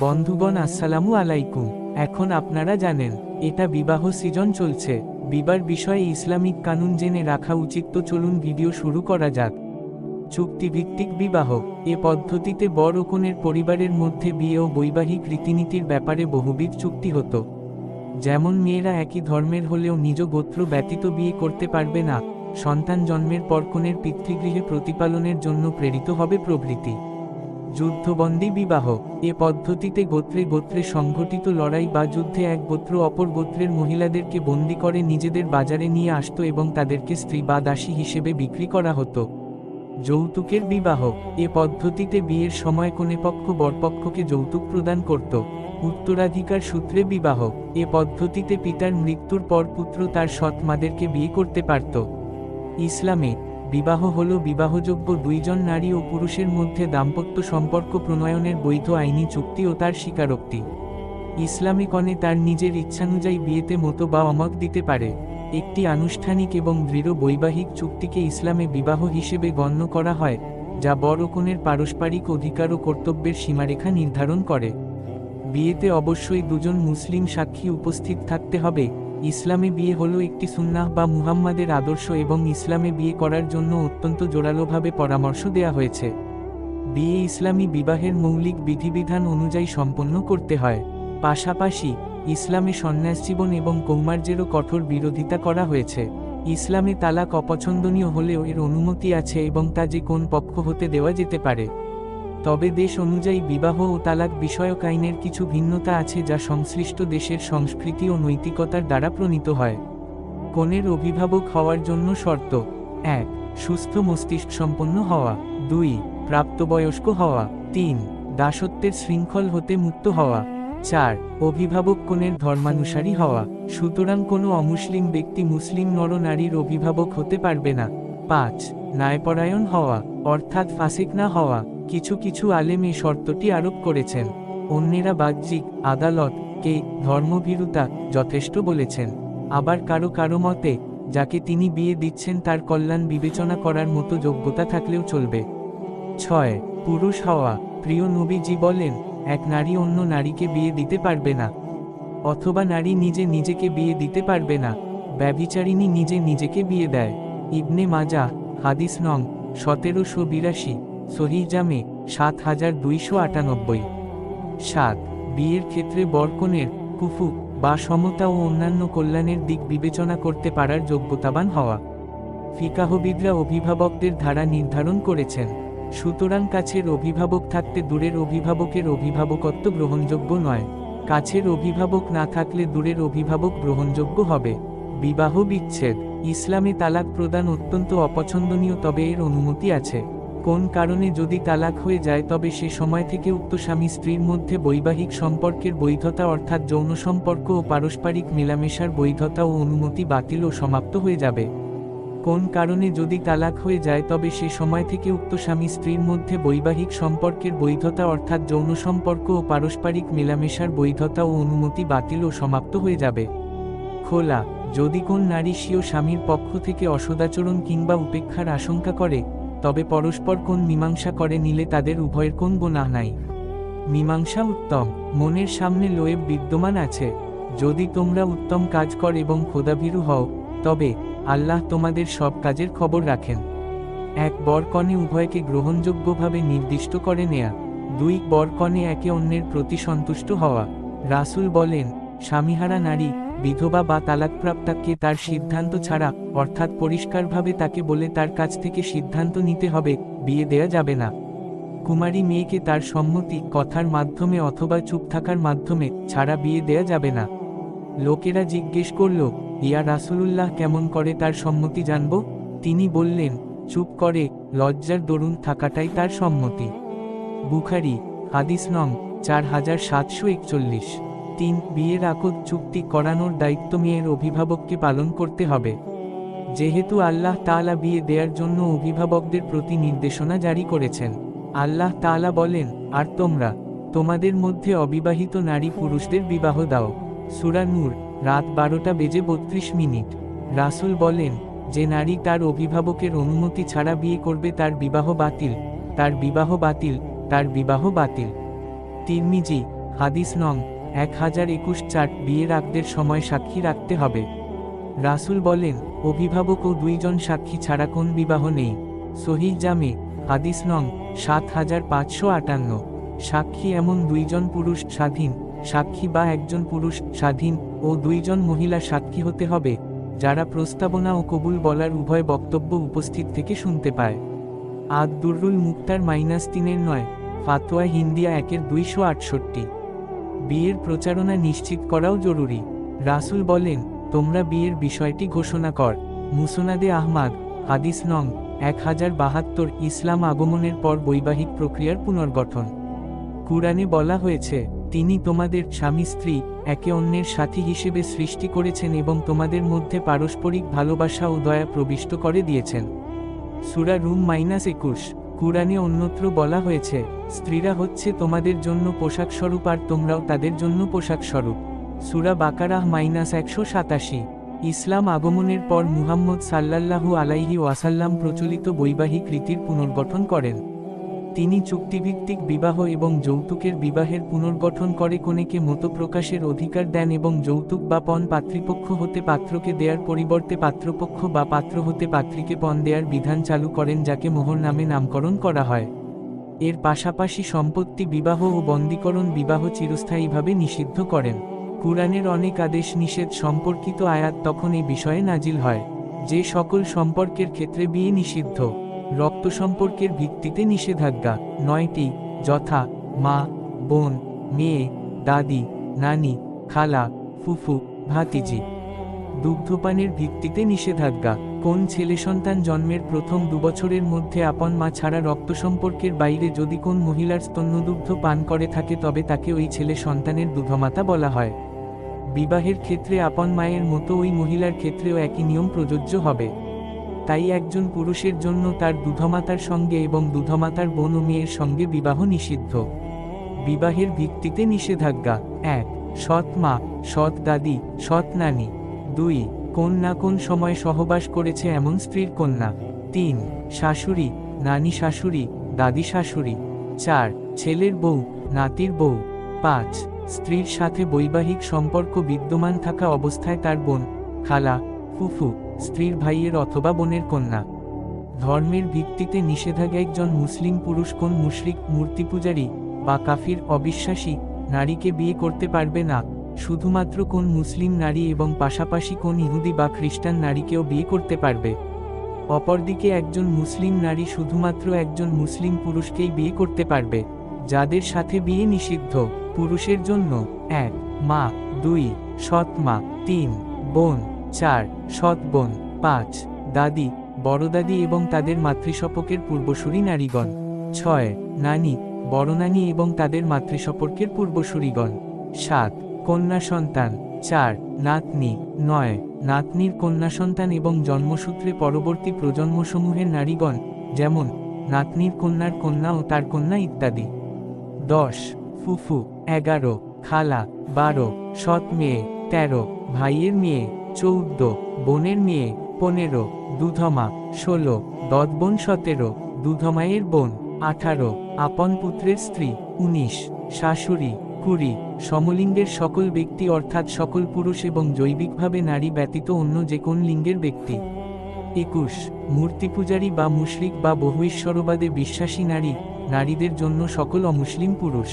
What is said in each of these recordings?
বন্ধুগণ, আসসালামু আলাইকুম। এখন আপনারা জানেন, এটা বিবাহ সৃজন চলছে। বিবার বিষয়ে ইসলামিক কানুন জেনে রাখা উচিত তো চলুন ভিডিও শুরু করা যাক। চুক্তিভিত্তিক বিবাহ, এ পদ্ধতিতে বর ও পরিবারের মধ্যে বিয়ে ও বৈবাহিক রীতিনীতির ব্যাপারে বহুবিধ চুক্তি হতো। যেমন মেয়েরা একই ধর্মের হলেও নিজ গোত্র ব্যতীত বিয়ে করতে পারবে না। সন্তান জন্মের পর কনের পিতৃগৃহে প্রতিপালনের জন্য প্রেরিত হবে প্রভৃতি। যুদ্ধবন্দী বিবাহ। এ পদ্ধতিতে গোত্রে গোত্রে সংঘটিত লড়াই বা যুদ্ধে এক গোত্র অপর গোত্রের মহিলাদেরকে বন্দি করে নিজেদের বাজারে নিয়ে আসত এবং তাদেরকে স্ত্রী বা দাসী হিসেবে বিক্রি করা হতো। যৌতুকের বিবাহ। এ পদ্ধতিতে বিয়ের সময় কোনেপক্ষ বরপক্ষকে যৌতুক প্রদান করত। উত্তরাধিকার সূত্রে বিবাহ। এ পদ্ধতিতে পিতার মৃত্যুর পর পুত্র তার সৎ মাদেরকে বিয়ে করতে পারত। ইসলামে বিবাহ হল বিবাহযোগ্য দুইজন নারী ও পুরুষের মধ্যে দাম্পত্য সম্পর্ক প্রণয়নের বৈধ আইনি চুক্তি ও তার স্বীকারোক্তি। ইসলামে কনে তার নিজের ইচ্ছানুযায়ী বিয়েতে মতো বা অমত দিতে পারে। একটি আনুষ্ঠানিক এবং দৃঢ় বৈবাহিক চুক্তিকে ইসলামে বিবাহ হিসেবে গণ্য করা হয়, যা বর ও কনের পারস্পরিক অধিকার ও কর্তব্যের সীমারেখা নির্ধারণ করে। বিয়েতে অবশ্যই দুজন মুসলিম সাক্ষী উপস্থিত থাকতে হবে ইসলামে বিয়ে হলো একটি সুন্নাহ বা মুহাম্মাদের আদর্শ এবং ইসলামে বিয়ে করার জন্য অত্যন্ত জোরালোভাবে পরামর্শ দেয়া হয়েছে। বিয়ে ইসলামী বিবাহের মৌলিক বিধিবিধান অনুযায়ী সম্পন্ন করতে হয়। পাশাপাশি, ইসলামে সন্ন্যাস জীবন এবং কৌমার্যেরও কঠোর বিরোধিতা করা হয়েছে। ইসলামে তালাক অপছন্দনীয় হলেও এর অনুমতি আছে এবং তা যে কোন পক্ষ হতে দেওয়া যেতে পারে। তবে দেশ অনুযায়ী বিবাহ ও তালাক বিষয়ক আইনের কিছু ভিন্নতা আছে যা সংশ্লিষ্ট দেশের সংস্কৃতি ও নৈতিকতার দ্বারা প্রণীত হয়। কনের অভিভাবক হওয়ার জন্য শর্ত, এক, সুস্থ মস্তিষ্ক সম্পন্ন হওয়া, দুই, প্রাপ্তবয়স্ক হওয়া, তিন, দাসত্বের শৃঙ্খল হতে মুক্ত হওয়া, চার, অভিভাবক কনের ধর্মানুসারী হওয়া, সুতরাং কোনো অমুসলিম ব্যক্তি মুসলিম নরনারীর অভিভাবক হতে পারবে না। পাঁচ, ন্যায়পরায়ণ হওয়া, অর্থাৎ ফাসিক না হওয়া। কিছু কিছু আলেম এই শর্তটি আরোপ করেছেন। অন্যেরা বাহ্যিক আদালত কে ধর্মভীরুতা যথেষ্ট বলেছেন। আবার কারও কারও মতে, যাকে তিনি বিয়ে দিচ্ছেন তার কল্যাণ বিবেচনা করার মতো যোগ্যতা থাকলেও চলবে। ছয়, পুরুষ হওয়া। প্রিয় নবীজি বলেন, এক নারী অন্য নারীকে বিয়ে দিতে পারবে না। অথবা নারী নিজে নিজেকে বিয়ে দিতে পারবে না। ব্যভিচারিণী নিজে নিজেকে বিয়ে দেয়। ইবনে মাজা, হাদিস নং, সতেরোশো বিরাশি। সহিজামে সাত হাজার দুইশো আটানব্বই। সাত, বিয়ের ক্ষেত্রে বরকনের, কুফু, বা সমতা ও অন্যান্য কল্যাণের দিক বিবেচনা করতে পারার যোগ্যতাবান হওয়া। ফিকাহবিদরা অভিভাবকদের ধারা নির্ধারণ করেছেন। সুতরাং কাছের অভিভাবক থাকতে দূরের অভিভাবকের অভিভাবকত্ব গ্রহণযোগ্য নয়। কাছের অভিভাবক না থাকলে দূরের অভিভাবক গ্রহণযোগ্য হবে। বিবাহ বিচ্ছেদ, ইসলামে তালাক প্রদান অত্যন্ত অপছন্দনীয় তবে এর অনুমতি আছে। কোন কারণে যদি তালাক হয়ে যায় তবে সে সময় থেকে উক্ত স্বামী স্ত্রীর মধ্যে বৈবাহিক সম্পর্কের বৈধতা অর্থাৎ যৌন সম্পর্ক ও পারস্পরিক মেলামেশার বৈধতা ও অনুমতি বাতিল ও সমাপ্ত হয়ে যাবে। কোন কারণে যদি তালাক হয়ে যায় তবে সে সময় থেকে উক্ত স্বামী স্ত্রীর মধ্যে বৈবাহিক সম্পর্কের বৈধতা অর্থাৎ যৌন সম্পর্ক ও পারস্পরিক মেলামেশার বৈধতা ও অনুমতি বাতিল ও সমাপ্ত হয়ে যাবে। খোলা, যদি কোন নারী স্বীয় স্বামীর পক্ষ থেকে অসদাচরণ কিংবা উপেক্ষার আশঙ্কা করে তবে পরস্পর কোন মীমাংসা করে নিলে তাদের উভয়ের কোন গোনাহ নাই। মীমাংসা উত্তম, মনের সামনে লোয়েব বিদ্যমান আছে। যদি তোমরা উত্তম কাজ কর এবং খোদাভীরু হও, তবে আল্লাহ তোমাদের সব কাজের খবর রাখেন। এক বরকনে উভয়কে গ্রহণযোগ্যভাবে নির্দিষ্ট করে নেয়া, দুই বরকনে একে অন্যের প্রতি সন্তুষ্ট হওয়া। রাসূল বলেন, স্বামীহারা নারী বিধবা বা তালাকপ্রাপ্তাকে তার সিদ্ধান্ত ছাড়া, অর্থাৎ পরিষ্কারভাবে তাকে বলে তার কাছ থেকে সিদ্ধান্ত নিতে হবে, বিয়ে দেয়া যাবে না। কুমারী মেয়েকে তার সম্মতি, কথার মাধ্যমে অথবা চুপ থাকার মাধ্যমে, ছাড়া বিয়ে দেয়া যাবে না। লোকেরা জিজ্ঞেস করল, ইয়া রাসূলুল্লাহ কেমন করে তার সম্মতি জানব? তিনি বললেন, চুপ করে, লজ্জার দরুন থাকাটাই তার সম্মতি। বুখারি, হাদিস নং চার হাজার সাতশো একচল্লিশ। তিন, বিয়ের আকদ চুক্তি করানোর দায়িত্ব মেয়ের অভিভাবককে পালন করতে হবে। যেহেতু আল্লাহ তাআলা বিয়ে দেওয়ার জন্য অভিভাবকদের প্রতি নির্দেশনা জারি করেছেন। আল্লাহ তাআলা বলেন, আর তোমরা, তোমাদের মধ্যে অবিবাহিত নারী পুরুষদের বিবাহ দাও। সুরানুর রাত বারোটা বেজে বত্রিশ মিনিট। রাসূল বলেন, যে নারী তার অভিভাবকের অনুমতি ছাড়া বিয়ে করবে তার বিবাহ বাতিল, তার বিবাহ বাতিল, তার বিবাহ বাতিল। তিরমিজি, হাদিস নং এক হাজার একুশ চার বিয়ের আগদের সময় সাক্ষী রাখতে হবে। রাসূল বলেন, অভিভাবক ও দুইজন সাক্ষী ছাড়া কোন বিবাহ নেই। সহি জামে, হাদিস নং সাত হাজার পাঁচশো আটান্ন। সাক্ষী এমন দুইজন পুরুষ স্বাধীন, সাক্ষী বা একজন পুরুষ স্বাধীন ও দুইজন মহিলা সাক্ষী হতে হবে, যারা প্রস্তাবনা ও কবুল বলার উভয় বক্তব্য উপস্থিত থেকে শুনতে পায়। আদ দুররুল মুক্তার মাইনাস তিনের নয়, ফাতোয়া হিন্দিয়া একের দুইশো আটষট্টি। বিয়ের প্রচারণা নিশ্চিত করাও জরুরি। রাসূল বলেন, তোমরা বিয়ের বিষয়টি ঘোষণা কর। মুসনাদে আহমাদ, হাদিস নং, এক হাজার বাহাত্তর ইসলাম আগমনের পর বৈবাহিক প্রক্রিয়ার পুনর্গঠন। কুরআনে বলা হয়েছে, তিনি তোমাদের স্বামী, স্ত্রী, একে অন্যের সাথী হিসেবে সৃষ্টি করেছেন এবং তোমাদের মধ্যে পারস্পরিক ভালোবাসা ও দয়া প্রবিষ্ট করে দিয়েছেন। সুরা রুম মাইনাস একুশ। কুরআনে অন্যত্র বলা হয়েছে, স্ত্রীরা হচ্ছে তোমাদের জন্য পোশাক স্বরূপ আর তোমরাও তাদের জন্য পোশাক স্বরূপ। সুরা বাকারাহ মাইনাস একশো সাতাশি। ইসলাম আগমনের পর মুহাম্মদ সাল্লাল্লাহু আলাইহি ওয়াসাল্লাম প্রচলিত বৈবাহিক রীতির পুনর্গঠন করেন। তিনি চুক্তিভিত্তিক বিবাহ এবং যৌতুকের বিবাহের পুনর্গঠন করে কনেকে মতো প্রকাশের অধিকার দেন এবং যৌতুক বা পণ পাত্রীপক্ষ হতে পাত্রকে দেয়ার পরিবর্তে পাত্রপক্ষ বা পাত্র হতে পাত্রীকে পণ দেয়ার বিধান চালু করেন যাকে মোহর নামে নামকরণ করা হয়। এর পাশাপাশি সম্পত্তি বিবাহ ও বন্দীকরণ বিবাহ চিরস্থায়ীভাবে নিষিদ্ধ করেন। কুরআনের অনেক আদেশ নিষেধ সম্পর্কিত আয়াত তখন এই বিষয়ে নাজিল হয়। যে সকল সম্পর্কের ক্ষেত্রে বিয়ে নিষিদ্ধ। রক্ত সম্পর্কের ভিত্তিতে নিষেধাজ্ঞা। নয়টি, যথা, মা, বোন, মেয়ে, দাদি, নানি, খালা, ফুফু, ভাতিজি। দুগ্ধপানের ভিত্তিতে নিষেধাজ্ঞা। কোন ছেলে সন্তান জন্মের প্রথম দুবছরের মধ্যে আপন মা ছাড়া রক্ত সম্পর্কের বাইরে যদি কোন মহিলার স্তন্যদুগ্ধ পান করে থাকে তবে তাকে ওই ছেলে সন্তানের দুধমাতা বলা হয়। বিবাহের ক্ষেত্রে আপন মায়ের মতো ওই মহিলার ক্ষেত্রেও একই নিয়ম প্রযোজ্য হবে। তাই একজন পুরুষের জন্য তার দুধমাতার সঙ্গে এবং দুধমাতার বোন ও মেয়ের সঙ্গে বিবাহ নিষিদ্ধ। বিবাহের ভিত্তিতে নিষেধাজ্ঞা। এক, সৎ মা, সৎ দাদি, সৎ নানি। দুই, কোন না কোন সময় সহবাস করেছে এমন স্ত্রীর কন্যা। তিন, শাশুড়ি, নানি শাশুড়ি, দাদি শাশুড়ি। চার, ছেলের বউ, নাতির বউ। পাঁচ, স্ত্রীর সাথে বৈবাহিক সম্পর্ক বিদ্যমান থাকা অবস্থায় তার বোন, খালা, ফুফু। স্ত্রীর ভাইয়ের অথবা বোনের কন্যা। ধর্মের ভিত্তিতে নিষেধাজ্ঞা একজন মুসলিম পুরুষ কোন মুশরিক মূর্তি পূজারী বা কাফির, অবিশ্বাসী নারীকে বিয়ে করতে পারবে না। শুধুমাত্র কোন মুসলিম নারী এবং পাশাপাশি কোন ইহুদি বা খ্রিস্টান নারীকেও বিয়ে করতে পারবে। অপরদিকে একজন মুসলিম নারী শুধুমাত্র একজন মুসলিম পুরুষকেই বিয়ে করতে পারবে, যাদের সাথে বিয়ে নিষিদ্ধ। পুরুষের জন্য এক, মা, দুই, সৎ মা, তিন, বোন। চার, সৎ বোন। পাঁচ, দাদি, বড়দাদি এবং তাদের মাতৃসপকের পূর্বসূরি নারীগণ। ছয়, নানি বড় নানি এবং তাদের মাতৃসপর্কের পূর্বসূরিগণ। সাত, কন্যা সন্তান। চার, নাতনি। নয়, নাতনির কন্যা সন্তান এবং জন্মসূত্রে পরবর্তী প্রজন্মসমূহের নারীগণ, যেমন, নাতনির কন্যার কন্যা ও তার কন্যা ইত্যাদি। দশ, ফুফু। এগারো, খালা। বারো, সৎ মেয়ে। তেরো, ভাইয়ের মেয়ে, চৌদ্দ, বোনের মেয়ে, পনেরো, দুধমা, ষোলো, দদবোন সতেরো দুধমায়ের বোন, আঠারো, আপন পুত্রের স্ত্রী, উনিশ, শাশুড়ি, কুড়ি, সমলিঙ্গের সকল ব্যক্তি অর্থাৎ সকল পুরুষ এবং জৈবিকভাবে নারী ব্যতীত অন্য যে কোন লিঙ্গের ব্যক্তি। একুশ মূর্তি পূজারী বা মুশরিক বা বহুঈশ্বরবাদে বিশ্বাসী নারী, নারীদের জন্য সকল অমুসলিম পুরুষ।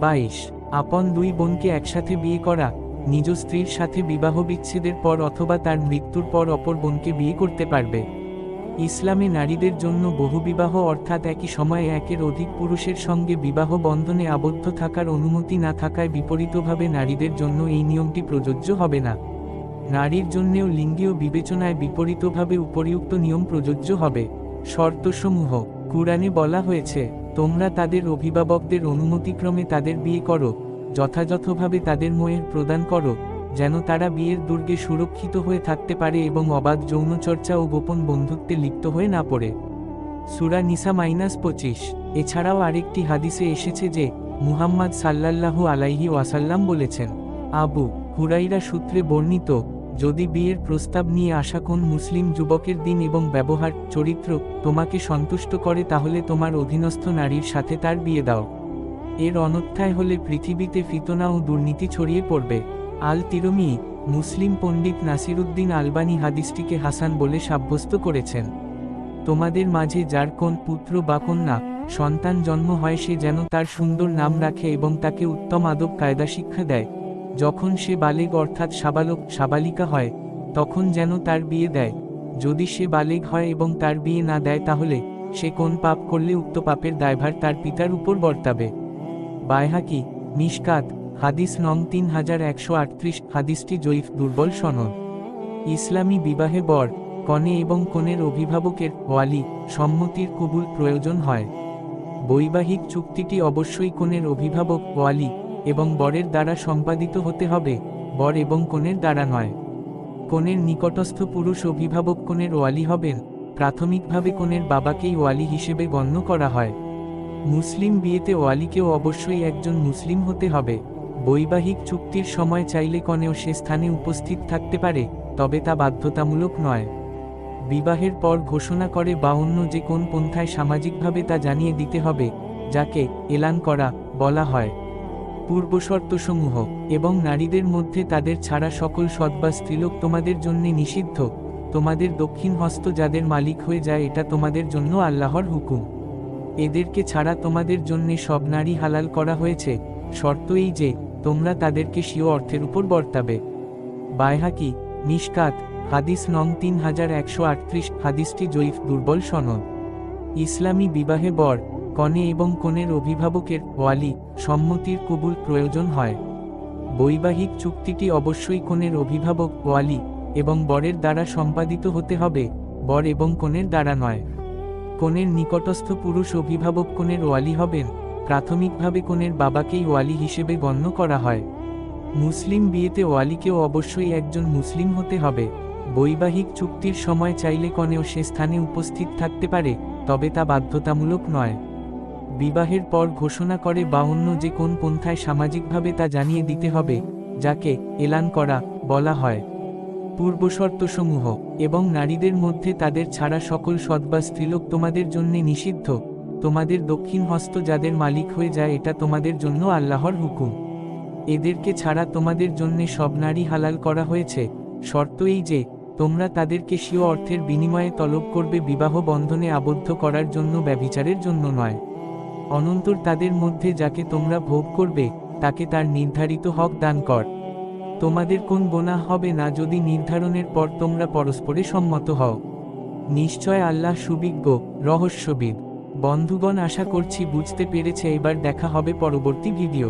বাইশ, আপন দুই বোনকে একসাথে বিয়ে করা নিজ স্ত্রীর সাথে বিবাহ বিচ্ছেদের পর অথবা তার মৃত্যুর পর অপর বোনকে বিয়ে করতে পারবে। ইসলামে নারীদের জন্য বহুবিবাহ অর্থাৎ একই সময়ে একের অধিক পুরুষের সঙ্গে বিবাহ বন্ধনে আবদ্ধ থাকার অনুমতি না থাকায় বিপরীতভাবে নারীদের জন্য এই নিয়মটি প্রযোজ্য হবে না। নারীর জন্যেও লিঙ্গীয় বিবেচনায় বিপরীতভাবে উপরিউক্ত নিয়ম প্রযোজ্য হবে। শর্তসমূহ, কুরআনে বলা হয়েছে, তোমরা তাদের অভিভাবকদের অনুমতিক্রমে তাদের বিয়ে করো। যথাযথভাবে তাদের মোয়ের প্রদান করো, যেন তারা বিয়ের দুর্গে সুরক্ষিত হয়ে থাকতে পারে এবং অবাধ যৌনচর্চা ও গোপন বন্ধুত্বে লিপ্ত হয়ে না পড়ে। সুরা নিসা মাইনাস পঁচিশ। এছাড়াও আরেকটি হাদিসে এসেছে যে, মুহাম্মদ সাল্লাল্লাহু আলাইহি ওয়াসাল্লাম বলেছেন, আবু হুরাইরা সূত্রে বর্ণিত, যদি বিয়ের প্রস্তাব নিয়ে আসা কোন মুসলিম যুবকের দিন এবং ব্যবহার, চরিত্র তোমাকে সন্তুষ্ট করে তাহলে তোমার অধীনস্থ নারীর সাথে তার বিয়ে দাও। এর অনর্থায় হলে পৃথিবীতে ফিতনা ও দুর্নীতি ছড়িয়ে পড়বে। আল তিরমি, মুসলিম পণ্ডিত নাসিরুদ্দিন আলবানি হাদিসটিকে হাসান বলে সাব্যস্ত করেছেন। তোমাদের মাঝে যার কোন পুত্র বা কন্যা, সন্তান জন্ম হয় সে যেন তার সুন্দর নাম রাখে এবং তাকে উত্তম আদব কায়দা শিক্ষা দেয়। যখন সে বালেগ অর্থাৎ সাবালক, সাবালিকা হয়, তখন যেন তার বিয়ে দেয়। যদি সে বালেগ হয় এবং তার বিয়ে না দেয় তাহলে সে কোন পাপ করলে উক্ত পাপের দায়ভার তার পিতার উপর বর্তাবে। বায়হাকি মিশকাত, হাদিস নং তিন হাজার একশো আটত্রিশ, হাদিসটি জয়ীফ দুর্বল সনদ। ইসলামী বিবাহে বর, কনে এবং কনের অভিভাবকের ওয়ালি, সম্মতির কবুল প্রয়োজন হয়। বৈবাহিক চুক্তিটি অবশ্যই কনের অভিভাবক, ওয়ালি, এবং বরের দ্বারা সম্পাদিত হতে হবে, বর এবং কনের দ্বারা নয়। কনের নিকটস্থ পুরুষ অভিভাবক কনের ওয়ালি হবেন, প্রাথমিকভাবে কনের বাবাকেই ওয়ালি হিসেবে গণ্য করা হয়। মুসলিম বিয়েতে ওয়ালিকেও অবশ্যই একজন মুসলিম হতে হবে। বৈবাহিক চুক্তির সময় চাইলে কনেও সে স্থানে উপস্থিত থাকতে পারে, তবে তা বাধ্যতামূলক নয়। বিবাহের পর ঘোষণা করে বা অন্য যে কোন পন্থায় সামাজিকভাবে তা জানিয়ে দিতে হবে, যাকে এলান করা বলা হয়। পূর্বশর্তসমূহ, এবং নারীদের মধ্যে তাদের ছাড়া সকল সৎ বা স্ত্রীলোক তোমাদের জন্য নিষিদ্ধ। তোমাদের দক্ষিণ হস্ত যাদের মালিক হয়ে যায় এটা তোমাদের জন্য আল্লাহর হুকুম। এদেরকে ছাড়া তোমাদের জন্য সব নারী হালাল করা হয়েছে, শর্ত এই যে, তোমরা তাদেরকে স্বীয় অর্থের উপর বর্তাবে। বায়হাকি মিশকাত, হাদিস নং তিন হাজার একশো আটত্রিশ, হাদিসটি জয়ীফ দুর্বল সনদ। ইসলামী বিবাহে বর, কনে এবং কনের অভিভাবকের ওয়ালি, সম্মতির কবুল প্রয়োজন হয়। বৈবাহিক চুক্তিটি অবশ্যই কনের অভিভাবক, ওয়ালি, এবং বরের দ্বারা সম্পাদিত হতে হবে, বর এবং কনের দ্বারা নয়। কনের নিকটস্থ পুরুষ অভিভাবক কনের ওয়ালি হবেন, প্রাথমিকভাবে কনের বাবাকেই ওয়ালি হিসেবে গণ্য করা হয়। মুসলিম বিয়েতে ওয়ালিকেও অবশ্যই একজন মুসলিম হতে হবে। বৈবাহিক চুক্তির সময় চাইলে কনেও সে স্থানে উপস্থিত থাকতে পারে, তবে তা বাধ্যতামূলক নয়। বিবাহের পর ঘোষণা করে বা অন্য যে কোন পন্থায় সামাজিকভাবে তা জানিয়ে দিতে হবে, যাকে এলান করা বলা হয়। পূর্বশর্তসমূহ এবং নারীদের মধ্যে তাদের ছাড়া সকল সৎ বা স্ত্রীলোক তোমাদের জন্যে নিষিদ্ধ। তোমাদের দক্ষিণ হস্ত যাদের মালিক হয়ে যায় এটা তোমাদের জন্য আল্লাহর হুকুম। এদেরকে ছাড়া তোমাদের জন্য সব নারী হালাল করা হয়েছে। শর্ত এই যে, তোমরা তাদেরকে স্বীয় অর্থের বিনিময়ে তলব করবে বিবাহ বন্ধনে আবদ্ধ করার জন্য ব্যভিচারের জন্য নয়। অনন্তর তাদের মধ্যে যাকে তোমরা ভোগ করবে, তাকে তার নির্ধারিত হক দান কর। তোমাদের কোন গোনা হবে না যদি নির্ধারণের পর তোমরা পরস্পরে সম্মত হও। নিশ্চয় আল্লাহ সুবিজ্ঞ, রহস্যবিদ। বন্ধুগণ, আশা করছি বুঝতে পেরেছে, এবার দেখা হবে পরবর্তী ভিডিও